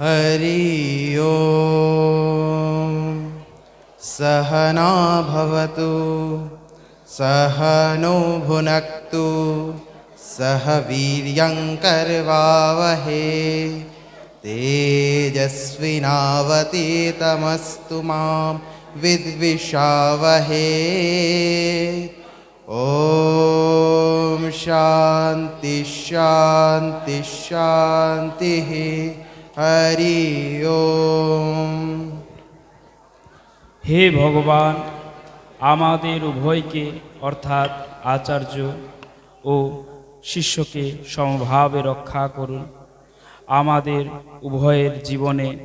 हरि ओम्। सहना भवतु सह नो भुनक्तु सह वीर्यङ्कर्वावहे तेजस्विनावतीतमस्तु मां विद्विषावहे। ॐ शान्ति शान्ति शान्तिः হরি হে ভগবান, আমাদের উভয়কে অর্থাৎ আচার্য ও শিষ্যকে সমভাবে রক্ষা করুন। আমাদের উভয়ের জীবনে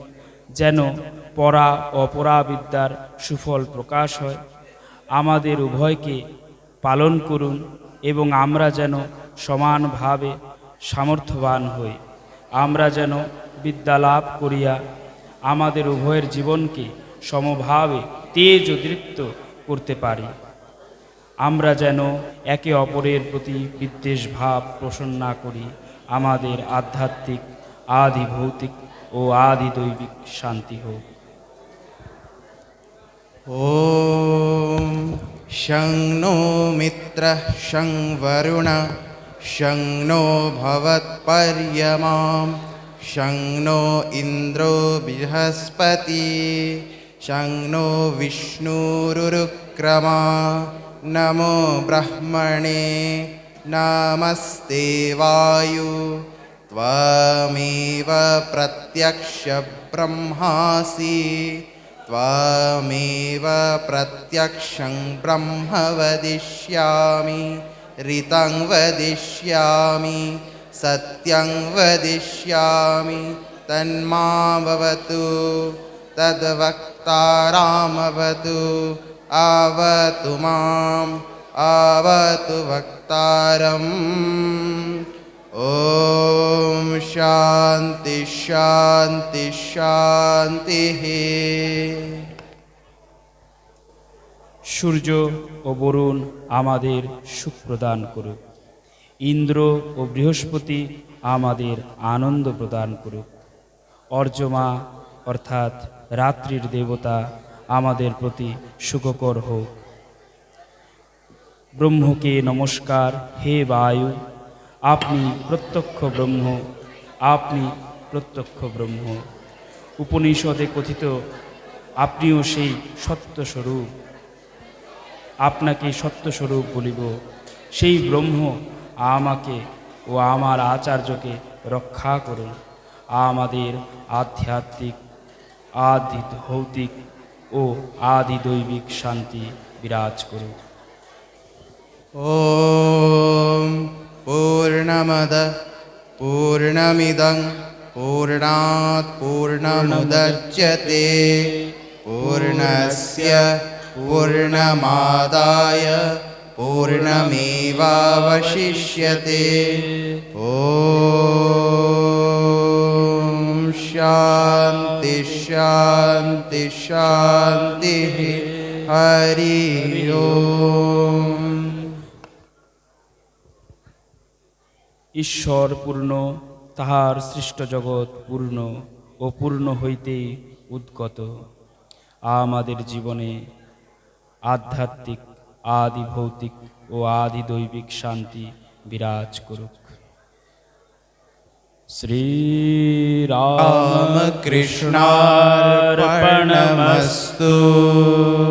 যেন পরা অপরা বিদ্যার সুফল প্রকাশ হয়। আমাদের উভয়কে পালন করুন এবং আমরা যেন সমানভাবে সামর্থ্যবান হই। আমরা যেন বিদ্যা লাভ করিয়া আমাদের উভয়ের জীবনকে সমভাবে তেজ উদ্দীপ্ত করতে পারি। আমরা যেন একে অপরের প্রতি বিদ্বেষ ভাব পোষণ না করি, আমাদের আধ্যাত্মিক আদি ভৌতিক ও আদি দৈবিক শান্তি হোক। ও শং নো মিত্র শং বরুণ শং নো ভবৎপর্যমাম शं नो इन्द्रो बृहस्पति शं नो विष्णुरुरुक्रमा नमो ब्रह्मणे नमस्ते वायु त्वमेव प्रत्यक्षब्रह्मासि त्वामेव प्रत्यक्षं ब्रह्म वदिष्यामि ऋतं वदिष्यामि सत्यं वदिष्यामि तन्मावतु तद्वक्तारामवतु आवतु माम् आवतु वक्तारम् ॐ शान्ति शान्ति शान्तिः সূর্য ও বরুণ আমাদের সুখ প্রদান করুক ইন্দ্র ও বৃহস্পতি আমাদের আনন্দ প্রদান করুক। অর্জমা, অর্থাৎ রাত্রির দেবতা, আমাদের প্রতি সুখকর হোক। ব্রহ্মকে নমস্কার, হে বায়ু, আপনি প্রত্যক্ষ ব্রহ্ম, আপনি প্রত্যক্ষ ব্রহ্ম। উপনিষদে কথিত, আপনিও সেই সত্যস্বরূপ। আপনাকে সত্যস্বরূপ বলিব, সেই ব্রহ্ম আমাকে ও আমার আচার্যকে রক্ষা করুন আমাদের আধ্যাত্মিক আদি ভৌতিক ও আদি দৈবিক শান্তি বিরাজ করুক ॐ पूर्णमद पूर्णमिदं पूर्णात् पूर्णमुदच्यते पूर्णस्य पूर्णमादाय पूर्णमेवावशिष्यते ॐ शान्ति शान्ति शान्तिः हरि ओम् ঈশ্বর পূর্ণ তাহার সৃষ্ট জগৎ পূর্ণ ও পূর্ণ হইতে উদ্গত আমাদের জীবনে আধ্যাত্মিক আদি ভৌতিক ও আদি দৈবিক শান্তি বিরাজ করুক শ্রীরামকৃষ্ণার্পণমস্তু रामकृष्णार्पणमस्तु